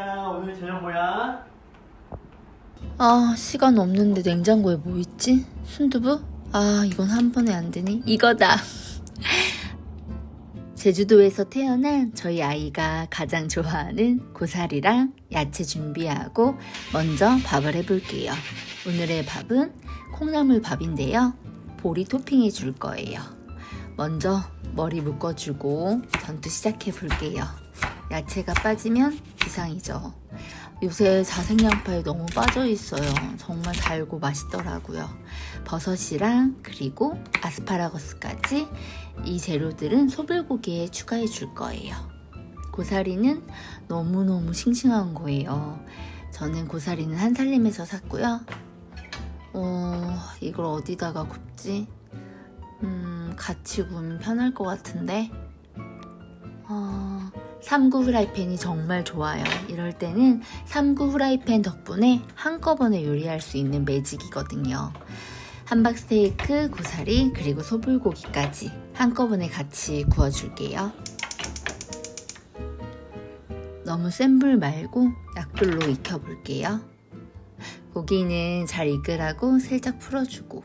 아이야 오늘 저녁 뭐야? 아 시간 없는데 냉장고에 뭐 있지? 순두부? 아 이건 한 번에 안 되니? 이거다 제주도에서 태어난 저희 아이가 가장 좋아하는 고사리랑 야채 준비하고 먼저 밥을 해볼게요 오늘의 밥은 콩나물 밥인데요 보리 토핑해 줄 거예요 먼저 머리 묶어주고 전투 시작해 볼게요 야채가 빠지면 비상이죠 요새 자생양파에 너무 빠져 있어요. 정말 달고 맛있더라고요. 버섯이랑 그리고 아스파라거스까지 이 재료들은 소불고기에 추가해 줄 거예요. 고사리는 너무너무 싱싱한 거예요. 저는 고사리는 한살림에서 샀고요. 어, 이걸 어디다가 굽지? 음, 같이 구우면 편할 것 같은데. 어, 3구 후라이팬이 정말 좋아요. 이럴 때는 3구 후라이팬 덕분에 한꺼번에 요리할 수 있는 매직이거든요. 함박스테이크, 고사리, 그리고 소불고기까지 한꺼번에 같이 구워줄게요. 너무 센 불 말고 약불로 익혀볼게요. 고기는 잘 익으라고 살짝 풀어주고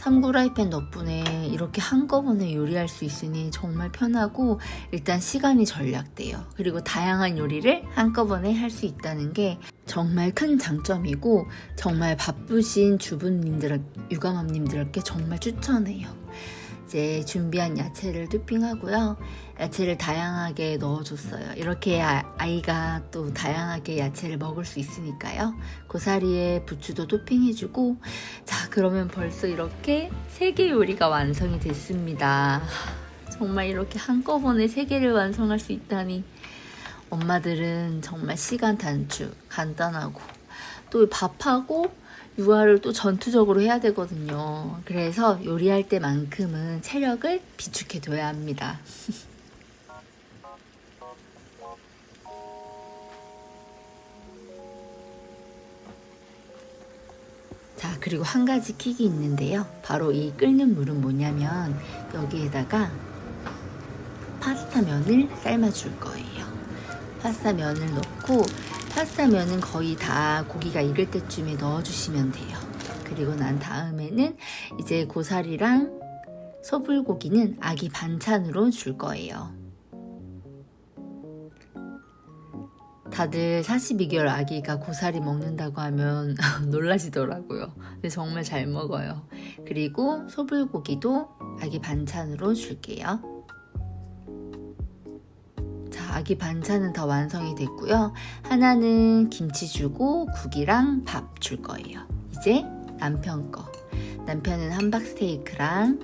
3구 후라이팬 덕분에 이렇게 한꺼번에 요리할 수 있으니 정말 편하고 일단 시간이 절약돼요. 그리고 다양한 요리를 한꺼번에 할 수 있다는 게 정말 큰 장점이고 정말 바쁘신 주부님들, 육아맘님들께 정말 추천해요. 이제 준비한 야채를 토핑하고요. 야채를 다양하게 넣어줬어요. 이렇게 아- 아이가 또 다양하게 야채를 먹을 수 있으니까요. 고사리에 부추도 토핑해주고 자 그러면 벌써 이렇게 세개 요리가 완성이 됐습니다. 정말 이렇게 한꺼번에 세 개를 완성할 수 있다니 엄마들은 정말 시간 단축 간단하고 또 밥하고 육아를 또 전투적으로 해야 되거든요. 그래서 요리할 때만큼은 체력을 비축해 둬야 합니다. 자, 그리고 한 가지 킥이 있는데요. 바로 이 끓는 물은 뭐냐면 여기에다가 파스타 면을 삶아 줄 거예요. 파스타 면을 넣고 파스타 면은 거의 다 고기가 익을 때쯤에 넣어주시면 돼요. 그리고 난 다음에는 이제 고사리랑 소불고기는 아기 반찬으로 줄 거예요. 다들 42개월 아기가 고사리 먹는다고 하면 놀라시더라고요. 근데 정말 잘 먹어요. 그리고 소불고기도 아기 반찬으로 줄게요. 자, 아기 반찬은 다 완성이 됐고요. 하나는 김치 주고 국이랑 밥 줄 거예요. 이제 남편 거. 남편은 함박스테이크랑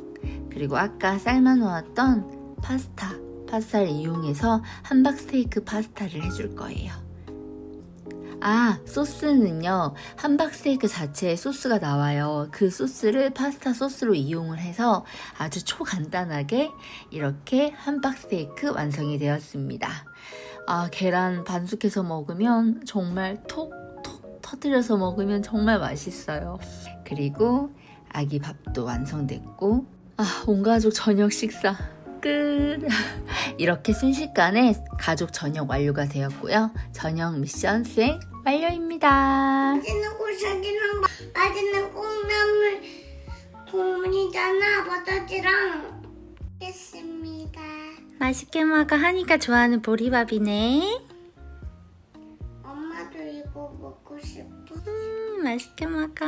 그리고 아까 삶아 놓았던 파스타, 파스타를 이용해서 함박스테이크 파스타를 해줄 거예요. 아, 소스는요, 함박스테이크 자체에 소스가 나와요. 그 소스를 파스타 소스로 이용을 해서 아주 초간단하게 이렇게 함박스테이크 완성이 되었습니다. 아, 계란 반숙해서 먹으면 정말 톡톡 터뜨려서 먹으면 정말 맛있어요. 그리고 아기 밥도 완성됐고, 아, 온 가족 저녁 식사 끝. 이렇게 순식간에 가족 저녁 완료가 되었고요. 저녁 미션 수행 완료입니다. 맛있는 고사리랑 마- 맛있는 콩나물 국물이잖아 버섯이랑 됐습니다 맛있게 먹어. 하니까 좋아하는 보리밥이네. 엄마도 이거 먹고 싶어 음, 맛있게 먹어.